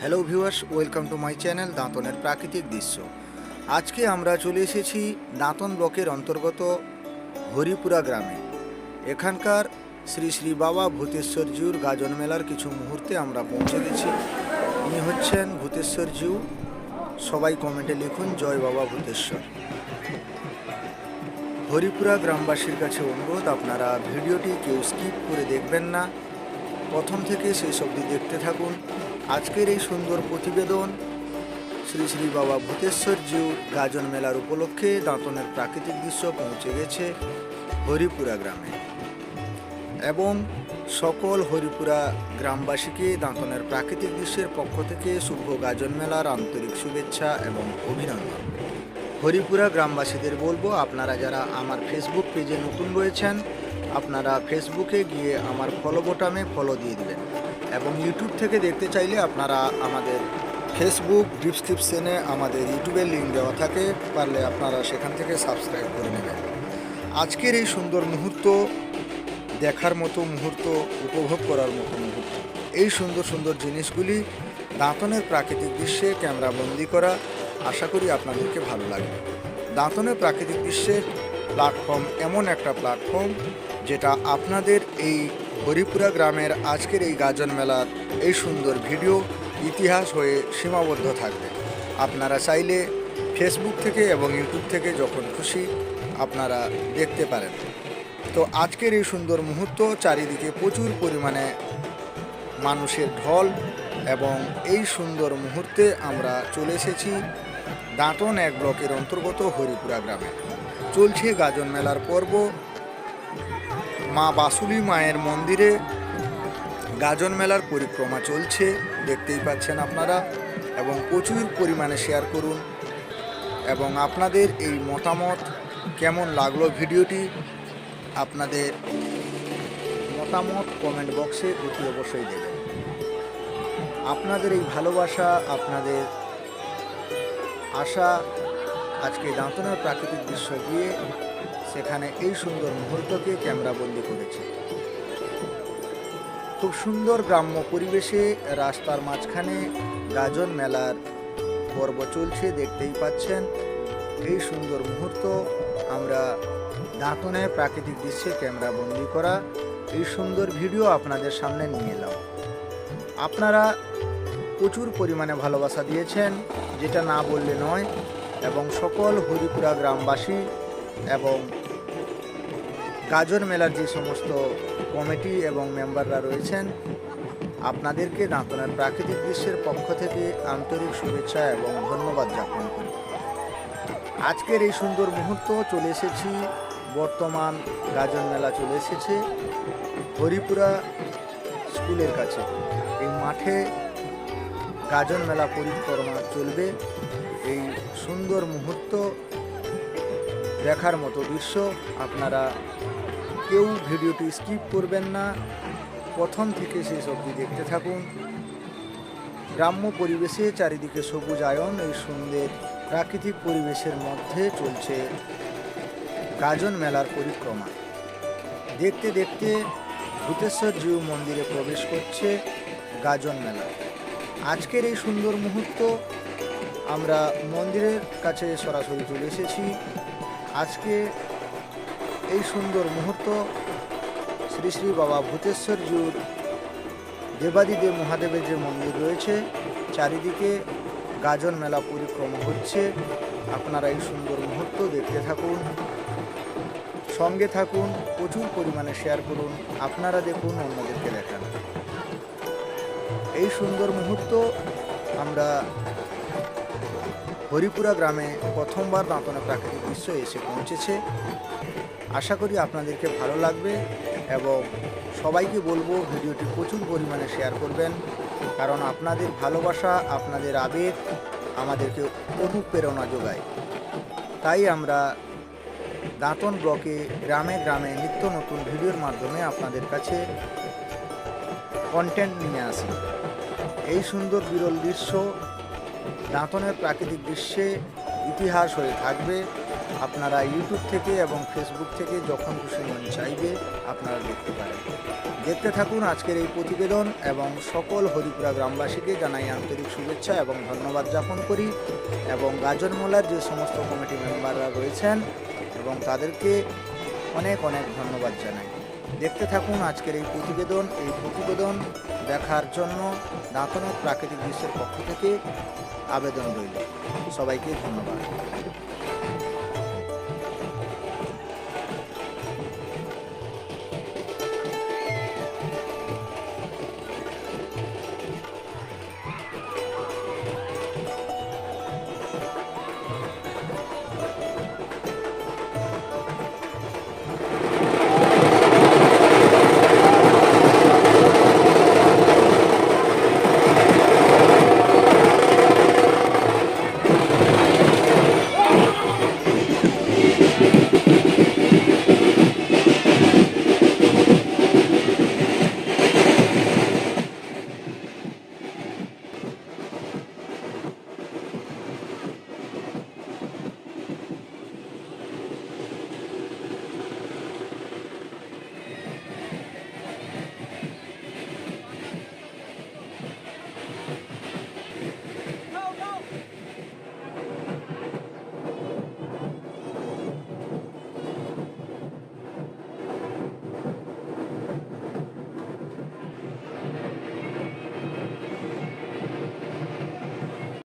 Hello viewers welcome to my channel দাঁতনের প্রাকৃতিক দৃশ্য আজকে আমরা চলে এসেছি দাঁতন ব্লকের অন্তর্গত হরিপুরা গ্রামে। এখানকার শ্রী শ্রী বাবা ভূতেশ্বর জিউর গাজন মেলার কিছু মুহূর্তে আমরা পৌঁছে গেছি। ইনি হচ্ছেন ভূতেশ্বর জিউ সবাই কমেন্টে লিখুন, জয় বাবা ভূতেশ্বর। হরিপুরা গ্রামবাসীর কাছে অনুরোধ, আপনারা ভিডিওটি কেউ স্কিপ করে দেখবেন না। প্রথম থেকে শেষ অবধি দেখতে থাকুন। আজকের এই সুন্দর প্রতিবেদন শ্রী শ্রী বাবা ভূতেশ্বর জিউ গাজন মেলার উপলক্ষে দাঁতনের প্রাকৃতিক দৃশ্য পৌঁছে গেছে হরিপুরা গ্রামে। এবং সকল হরিপুরা গ্রামবাসীকে দাঁতনের প্রাকৃতিক দৃশ্যের পক্ষ থেকে শুভ গাজন মেলার আন্তরিক শুভেচ্ছা এবং অভিনন্দন। হরিপুরা গ্রামবাসীদের বলব, আপনারা যারা আমার ফেসবুক পেজে নতুন রয়েছেন, আপনারা ফেসবুকে গিয়ে আমার ফলো বোটামে ফলো দিয়ে দিবেন। এবং ইউটিউব থেকে দেখতে চাইলে আপনারা আমাদের ফেসবুক ডিসক্রিপশনে আমাদের ইউটিউবের লিঙ্ক দেওয়া থাকে, পারলে আপনারা সেখান থেকে সাবস্ক্রাইব করে নেবেন। আজকের এই সুন্দর মুহূর্ত, দেখার মতো মুহূর্ত, উপভোগ করার মতো মুহূর্ত, এই সুন্দর সুন্দর জিনিসগুলি দাঁতনের প্রাকৃতিক দৃশ্যে ক্যামেরা বন্দি করা, আশা করি আপনাদেরকে ভালো লাগবে। দাঁতনের প্রাকৃতিক দৃশ্যের প্ল্যাটফর্ম এমন একটা প্ল্যাটফর্ম যেটা আপনাদের এই হরিপুরা গ্রামের আজকের এই গাজন মেলার এই সুন্দর ভিডিও ইতিহাস হয়ে সীমাবদ্ধ থাকবে। আপনারা চাইলে ফেসবুক থেকে এবং ইউটিউব থেকে যখন খুশি আপনারা দেখতে পারেন। তো আজকের এই সুন্দর মুহূর্ত চারিদিকে প্রচুর পরিমাণে মানুষের ঢল এবং এই সুন্দর মুহূর্তে আমরা চলে এসেছি দাঁতন এক ব্লকের অন্তর্গত হরিপুরা গ্রামে। চলছে গাজন মেলার পর্ব। মা বাসুলি মায়ের মন্দিরে গাজন মেলার পরিক্রমা চলছে, দেখতেই পাচ্ছেন আপনারা, এবং প্রচুর পরিমাণে শেয়ার করুন। এবং আপনাদের এই মতামত কেমন লাগল ভিডিওটি, আপনাদের মতামত কমেন্ট বক্সে অতি অবশ্যই দেবেন। আপনাদের এই ভালোবাসা, আপনাদের আশা, আজকে দাঁতনের প্রাকৃতিক দৃশ্য গিয়ে সেখানে এই সুন্দর মুহূর্তকে ক্যামেরাবন্দি করেছে। খুব সুন্দর গ্রাম্য পরিবেশে রাস্তার মাঝখানে গাজন মেলার পর্ব চলছে, দেখতেই পাচ্ছেন। এই সুন্দর মুহূর্ত আমরা দাঁতনে প্রাকৃতিক দৃশ্যে ক্যামেরা বন্দি করা এই সুন্দর ভিডিও আপনাদের সামনে নিয়ে এলাম। আপনারা প্রচুর পরিমাণে ভালোবাসা দিয়েছেন, যেটা না বললে নয়, এবং সকল হরিপুরা গ্রামবাসী এবং গাজন মেলার যে সমস্ত কমিটি এবং মেম্বাররা রয়েছেন, আপনাদেরকে দাঁতনের প্রাকৃতিক দৃশ্যের পক্ষ থেকে আন্তরিক শুভেচ্ছা এবং ধন্যবাদ জ্ঞাপন করি। আজকের এই সুন্দর মুহূর্ত চলে এসেছি, বর্তমান গাজন মেলা চলে এসেছে, হরিপুরা স্কুলের কাছে। এই মাঠে গাজন মেলা পরিক্রমা চলবে। এই সুন্দর মুহূর্ত দেখার মতো দৃশ্য আপনারা কেউ ভিডিওটি স্কিপ করবেন না। প্রথম থেকে শেষ অবধি দেখতে থাকুন। গ্রাম্য পরিবেশে চারিদিকে সবুজ আয়ন, এই সুন্দর প্রাকৃতিক পরিবেশের মধ্যে চলছে গাজন মেলার পরিক্রমা। দেখতে দেখতে ভূতেশ্বর জিউ মন্দিরে প্রবেশ করছে গাজন মেলা। আজকের এই সুন্দর মুহূর্ত, আমরা মন্দিরের কাছে সরাসরি চলে এসেছি। আজকে এই সুন্দর মুহূর্ত শ্রী শ্রী বাবা ভূতেশ্বর জিউর দেবাদিদেব মহাদেবের যে মন্দির রয়েছে, চারিদিকে গাজন মেলা পরিক্রমা হচ্ছে। আপনারা এই সুন্দর মুহূর্ত দেখতে থাকুন, সঙ্গে থাকুন, প্রচুর পরিমাণে শেয়ার করুন, আপনারা দেখুন, অন্যদেরকে দেখান। এই সুন্দর মুহূর্ত আমরা হরিপুরা গ্রামে প্রথমবার দাঁতনে প্রাকৃতিক দৃশ্য এসে পৌঁছেছে। আশা করি আপনাদেরকে ভালো লাগবে এবং সবাইকে বলব ভিডিওটি প্রচুর পরিমাণে শেয়ার করবেন, কারণ আপনাদের ভালোবাসা, আপনাদের আবেগ আমাদেরকে অনুপ্রেরণা যোগায়। তাই আমরা দাঁতন ব্লকে গ্রামে গ্রামে নিত্য নতুন ভিডিওর মাধ্যমে আপনাদের কাছে কন্টেন্ট নিয়ে আসি। এই সুন্দর বিরল দৃশ্য দাঁতনের প্রাকৃতিক দৃশ্যে ইতিহাস হয়ে থাকবে। আপনারা ইউটিউব থেকে এবং ফেসবুক থেকে যখন খুশি মন চাইবে, আপনারা দেখতে পারেন। দেখতে থাকুন আজকের এই প্রতিবেদন এবং সকল হরিপুরা গ্রামবাসীকে জানাই আন্তরিক শুভেচ্ছা এবং ধন্যবাদ জ্ঞাপন করি এবং গাজনমোলার যে সমস্ত কমিটি মেম্বাররা রয়েছেন এবং তাদেরকে অনেক অনেক ধন্যবাদ জানাই। দেখতে থাকুন আজকের এই প্রতিবেদন। এই প্রতিবেদন দেখার জন্য দাঁতনের প্রাকৃতিক দৃশ্যের পক্ষ থেকে আবেদন রইল। সবাইকে ধন্যবাদ।